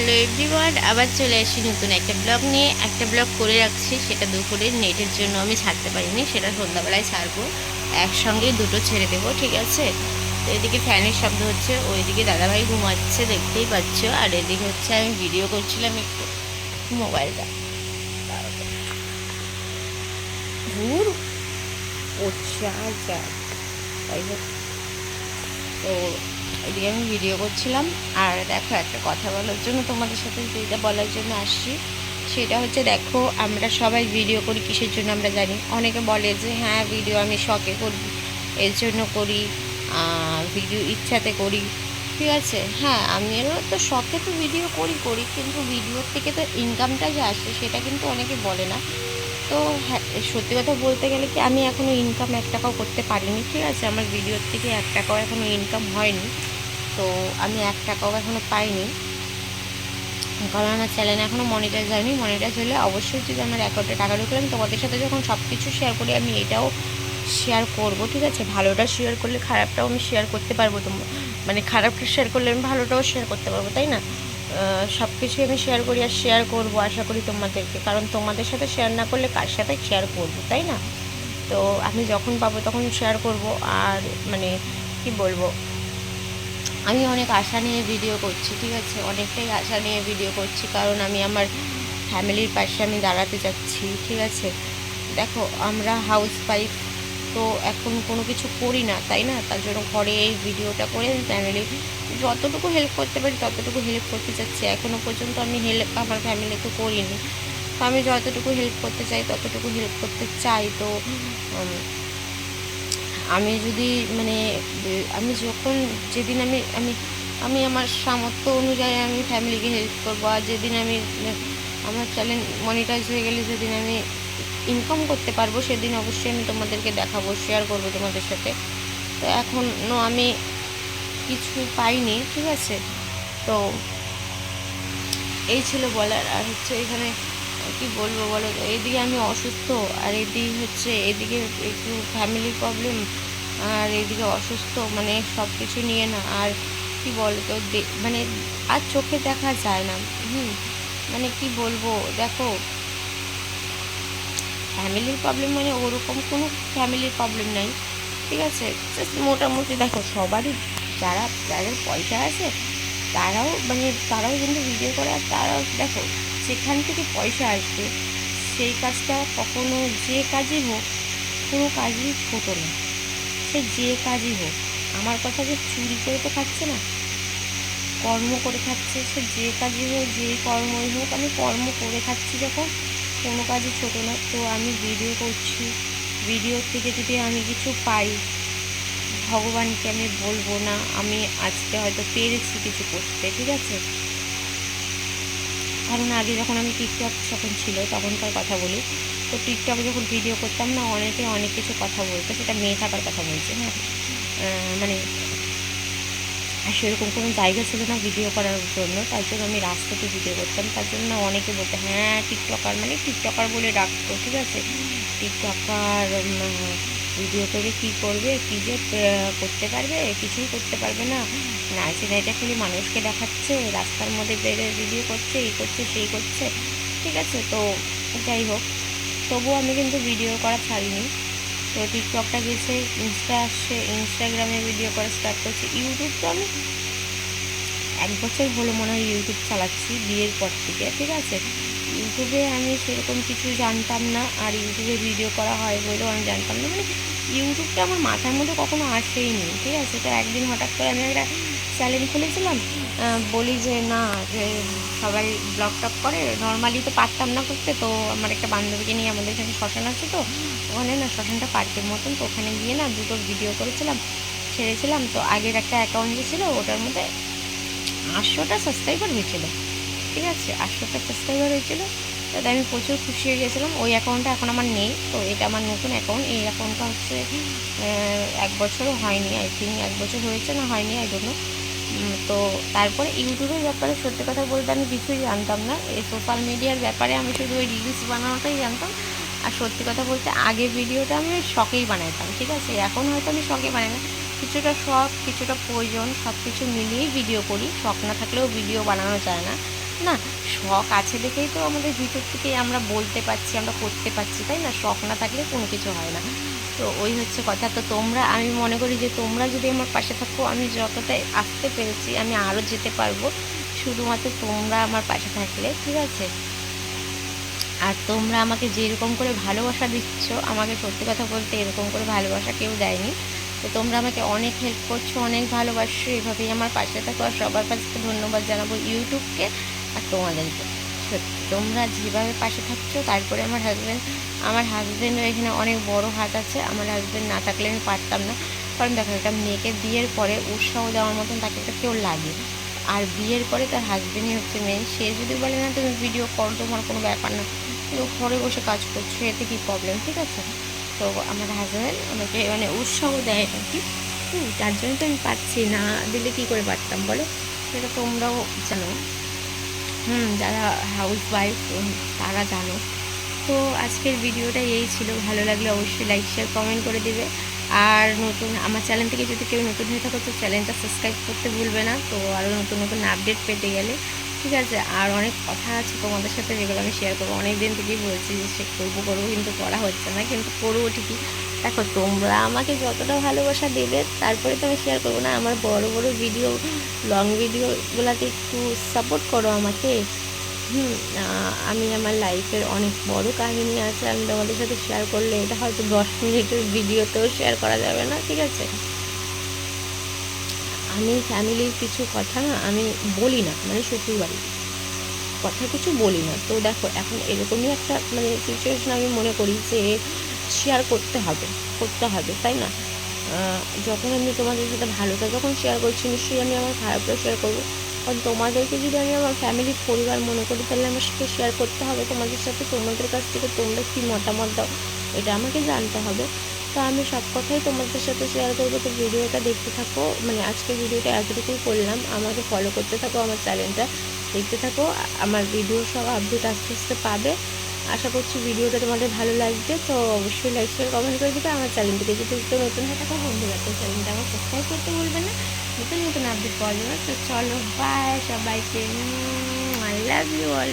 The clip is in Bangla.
হ্যালো এভরিওয়ান, আবার চলে আসি নতুন একটা ব্লগ নিয়ে। একটা ব্লগ করে রাখছি, সেটা দুপুরে নেটের জন্য আমি ছাড়তে পারিনি, সেটা সন্ধ্যাবেলায় ছাড়বো। একসঙ্গেই দুটো ছেড়ে দেবো, ঠিক আছে? তো এদিকে ফ্যানের শব্দ হচ্ছে, ওইদিকে দাদাভাই ঘুমাচ্ছে, দেখতেই পাচ্ছ। আর এদিকে হচ্ছে আমি ভিডিও করছিলাম একটু মোবাইলটা। হচ্ছে আর যা তাই তো এদিকে আমি ভিডিও করছিলাম। আর দেখো, একটা কথা বলার জন্য তোমাদের সাথে যেটা বলার জন্য আসছি, সেটা হচ্ছে দেখো, আমরা সবাই ভিডিও করি, কিসের জন্য আমরা জানি? অনেকে বলে যে হ্যাঁ ভিডিও আমি শখে করি এর জন্য করি ভিডিও ইচ্ছাতে করি। ঠিক আছে? হ্যাঁ আমিও তো শখে তো ভিডিও করি করি, কিন্তু ভিডিওর থেকে তো ইনকামটা যে আসে, সেটা কিন্তু অনেকে বলে না। তো হ্যাঁ সত্যি কথা বলতে গেলে কি, আমি এখনও ইনকাম এক টাকাও করতে পারিনি। ঠিক আছে, আমার ভিডিওর থেকে এক টাকাও এখনও ইনকাম হয়নি। তো আমি এক টাকাও এখনও পাইনি। কারণ আমার চ্যানেল এখনও মনিটাইজ হয়নি মনিটাইজ হলে অবশ্যই যদি আমার অ্যাকাউন্টে টাকা ঢুকলে আমি তোমাদের সাথে যখন সব কিছু শেয়ার করি, আমি এটাও শেয়ার করব, ঠিক আছে? ভালোটা শেয়ার করলে খারাপটাও আমি শেয়ার করতে পারব তো মানে খারাপটা শেয়ার করলে আমি ভালোটাও শেয়ার করতে পারব, তাই না? সব কিছুই আমি শেয়ার করি আর শেয়ার করব, আশা করি তোমাদেরকে। কারণ তোমাদের সাথে শেয়ার না করলে কার সাথে শেয়ার করব, তাই না? তো আমি যখন পাবো তখন শেয়ার করব, আর মানে কি বলব? আমি অনেক আশা নিয়ে ভিডিও করছি, ঠিক আছে? অনেকটাই আশা নিয়ে ভিডিও করছি, কারণ আমি আমার ফ্যামিলির পাশে আমি দাঁড়াতে চাচ্ছি, ঠিক আছে? দেখো, আমরা হাউস ওয়াইফ তো এখন কোনো কিছু করি না, তাই না? তার জন্য ঘরে এই ভিডিওটা করে আমি ফ্যামিলি যতটুকু হেল্প করতে পারি ততটুকু হেল্প করতে চাচ্ছি। এখনও পর্যন্ত আমি হেল্প আমার ফ্যামিলিকে করিনি। তো আমি যতটুকু হেল্প করতে চাই, ততটুকু হেল্প করতে চাই। তো আমি যদি মানে আমি যখন যেদিন আমি আমি আমি আমার সামর্থ্য অনুযায়ী আমি ফ্যামিলিকে হেল্প করব, আর যেদিন আমি আমার চ্যানেল মনিটাইজ হয়ে গেলে যেদিন আমি ইনকাম করতে পারব, সেদিন অবশ্যই আমি তোমাদেরকে দেখাবো শেয়ার করব তোমাদের সাথে। তো এখনও আমি কিছু পাইনি, ঠিক আছে? তো এই ছিল বলার। আর হচ্ছে এখানে কি বলব বলো এদিকে আমি অসুস্থ আর এদিকে হচ্ছে, এদিকে একটু ফ্যামিলি প্রবলেম আর এদিকে অসুস্থ মানে সব কিছু নিয়ে না আর কি বলো তো মানে আর চোখে দেখা যায় না। হুম মানে কি বলব, দেখো ফ্যামিলির প্রবলেম মানে ওরকম কোনো ফ্যামিলির প্রবলেম নাই, ঠিক আছে? জাস্ট মোটামুটি দেখো, সবারই যারা, যাদের পয়সা আছে, তারাও মানে তারাও কিন্তু ভিডিও করে আর তারাও দেখো সেখান থেকে পয়সা আসবে, সেই কাজটা কখনো যে কাজই হোক, কোনো কাজই ছোটো না। সে যে কাজই হোক, আমার কথা যে চুরি করে তো খাচ্ছে না। কর্ম করে খাচ্ছে, সে যে কাজই হোক, যে কর্মই হোক, আমি কর্ম করে খাচ্ছি যখন, কোনো কাজই ছোটো না। তো আমি ভিডিও করছি। ভিডিওর থেকে যদি আমি কিছু পাই, ভগবানকে আমি বলব না, আমি আজকে হয়তো পেরেছি কিছু করতে, ঠিক আছে? কারণ আগে যখন আমি টিকটক যখন ছিল তখনকার কথা বলি তো টিকটকে যখন ভিডিও করতাম না অনেকে অনেক কিছু কথা বলতো সেটা মেয়ে থাকার কথা বলছে হ্যাঁ। মানে আর সেরকম কোনো জায়গা ছিল না ভিডিও করার জন্য তার জন্য আমি রাস্তাতে ভিডিও করতাম তার জন্য অনেকে বলতো হ্যাঁ টিকটকার মানে টিকটকার বলে ডাকতো ঠিক আছে? টিকটকার ভিডিও করে কী করবে, কী যে করতে পারবে, কিছুই করতে পারবে না। নাচে নাইটা খালি মানুষকে দেখাচ্ছে, রাস্তার মধ্যে বেড়ে ভিডিও করছে, এই করছে, সেই করছে। ঠিক আছে, তো যাই হোক। তবুও আমি কিন্তু ভিডিও করা ছাড়িনি। তো টিকটকটা গেছে ইনস্টা আসছে ইনস্টাগ্রামে ভিডিও করা স্টার্ট করছি। ইউটিউব তো আমি এক বছর হলো মনে হয় ইউটিউব চালাচ্ছি, বিয়ের পর থেকে, ঠিক আছে? ইউটিউবে আমি সেরকম কিছু জানতাম না, আর ইউটিউবে ভিডিও করা হয় বলেও আমি জানতাম না। মানে ইউটিউবটা আমার মাথার মধ্যে কখনো আসেইনি, ঠিক আছে? তো একদিন হঠাৎ করে আমি একটা চ্যানেল খুলেছিলাম বলি যে না, যে সবাই ব্লগ টক করে নর্মালি তো পারতাম না করতে, তো আমার একটা বান্ধবীকে নিয়ে আমাদের এখানে শ্মশান আছে তো, ওখানে না শ্মশানটা পার্কের মতন, তো ওখানে গিয়ে না দুটো ভিডিও করেছিলাম, ছেড়েছিলাম, তো আগের একটা অ্যাকাউন্ট যে ছিল, ওটার মধ্যে আটশোটা সাবস্ক্রাইবার হয়েছিল, ঠিক আছে? আটশোটা সাবস্ক্রাইবার হয়েছিল তাতে আমি প্রচুর খুশি হয়ে গেছিলাম। ওই অ্যাকাউন্টটা এখন আমার নেই, তো এটা আমার নতুন অ্যাকাউন্ট এই অ্যাকাউন্টটা হচ্ছে এক বছরও হয়নি আই থিঙ্ক এক বছর হয়েছে না, হয়নি আই জন্য তো তারপরে ইউটিউবের ব্যাপারে সত্যি কথা বলতে আমি কিছুই জানতাম না। এই সোশ্যাল মিডিয়ার ব্যাপারে আমি শুধু ওই রিলস বানানোটাই জানতাম। আর সত্যি কথা বলতে আগে ভিডিওটা আমি শখেই বানাইতাম, ঠিক আছে? এখন হয়তো আমি শখে বানাই না। কিছুটা শখ, কিছুটা প্রয়োজন সব কিছু মিলিয়েই ভিডিও করি। শখ না থাকলেও ভিডিও বানানো যায় না। না, শখ আছে দেখেই তো আমাদের ভিতর থেকেই আমরা বলতে পারছি, আমরা করতে পারছি, তাই না? শখ না থাকলে কোনো কিছু হয় না। তো ওই হচ্ছে কথা। তো তোমরা, আমি মনে করি যে তোমরা যদি আমার পাশে থাকো, আমি যতটা আসতে পেরেছি, আমি আরও যেতে পারব। শুধুমাত্র তোমরা আমার পাশে থাকলে, ঠিক আছে? আর তোমরা আমাকে যেরকম করে ভালোবাসা দিচ্ছ, আমাকে সত্যি কথা বলতে এরকম করে ভালোবাসা কেউ দেয়নি। তো তোমরা আমাকে অনেক হেল্প করছ, অনেক ভালোবাসছো। এভাবেই আমার পাশে থাকো। আর সবার কাছে ধন্যবাদ জানাব ইউটিউবকে। আর তোমাদেরকে তোমরা যেভাবে পাশে থাকছো, তারপরে আমার হাজব্যান্ড আমার হাজব্যান্ডের এখানে অনেক বড় হাত আছে। আমার হাজব্যান্ড না থাকলে আমি পারতাম না। কারণ দেখো একটা মেয়েকে বিয়ের পরে উৎসাহ দেওয়ার মতন তাকে একটা কেউ লাগে। আর বিয়ের পরে তার হাজব্যান্ডই হচ্ছে মেন সে যদি বলে, না, তুমি ভিডিও করো, তোমার কোনো ব্যাপার না। তুমি ঘরে বসে কাজ করছ, এতে কী প্রবলেম ঠিক আছে? তো আমার হাজব্যান্ড আমাকে মানে উৎসাহ দেয় আর কি। তার জন্য তো আমি পাচ্ছি না। দিলে কী করে পারতাম বলো? সেটা তোমরাও জানো। হুম, যারা হাউস ওয়াইফ তারা জানো। তো আজকের ভিডিওটা এই ছিল। ভালো লাগলে অবশ্যই লাইক শেয়ার কমেন্ট করে দিবে। আর নতুন, আমার চ্যানেল থেকে যদি কেউ নতুন হয়ে থাকো, তো চ্যানেলটা সাবস্ক্রাইব করতে ভুলবে না। তো আরও নতুন নতুন আপডেট পেতে গেলে, ঠিক আছে? আর অনেক কথা আছে তোমাদের সাথে, যেগুলো আমি শেয়ার করব। অনেক দিন থেকেই বলছি যে সে করব করব, কিন্তু করা হচ্ছে না। কিন্তু করব ঠিকই। দেখো, তোমরা আমাকে যতটা ভালোবাসা দেবে, তারপরে তো আমি শেয়ার করব না। আমার বড় বড় ভিডিও লং ভিডিওগুলোতে একটু সাপোর্ট করো আমাকে। হুম আমি আমার লাইফের অনেক বড় কাহিনী আছে, আমি তোমাদের সাথে শেয়ার করলে এটা হয়তো দশ মিনিটের ভিডিওতেও শেয়ার করা যাবে না, ঠিক আছে? আমি ফ্যামিলির কিছু কথা না, আমি বলি না মানে শ্বশুর বাড়ি কথা কিছু বলি না। তো দেখো, এখন এরকমই একটা মানে সিচুয়েশন আমি মনে করি যে শেয়ার করতে হবে করতে হবে, তাই না? যখন আমি তোমাদের সাথে ভালোটা যখন শেয়ার করছি, নিশ্চয়ই আমি আমার খারাপটা শেয়ার করব। কারণ তোমাদেরকে যদি আমি আমার ফ্যামিলির পরিবার মনে করি, তাহলে আমার সাথে শেয়ার করতে হবে। তোমাদের সাথে তোমাদের কাছ থেকে তোমরা কী মতামত দাও, এটা আমাকে জানতে হবে। তো আমি সব কথাই তোমাদের সাথে শেয়ার করব। তো ভিডিওটা দেখতে থাকো মানে আজকে ভিডিওটা এতটুকুই করলাম। আমাকে ফলো করতে থাকো আমার চ্যানেলটা দেখতে থাকো, আমার ভিডিও সব আপডেট আস্তে আস্তে পাবে। আশা করছি ভিডিওটা তোমাদের ভালো লাগবে, তো অবশ্যই লাইক শেয়ার কমেন্ট করে দেবে। আমার চ্যানেলটিকে যদি একটু নতুন হয়ে থাকো বন্ধুরা তো চ্যানেলটা আমার সাবস্ক্রাইব করতে বলবে না। নতুন নতুন আপডেট পাওয়া যাবে তো চলো বাই সবাইকে। I love you all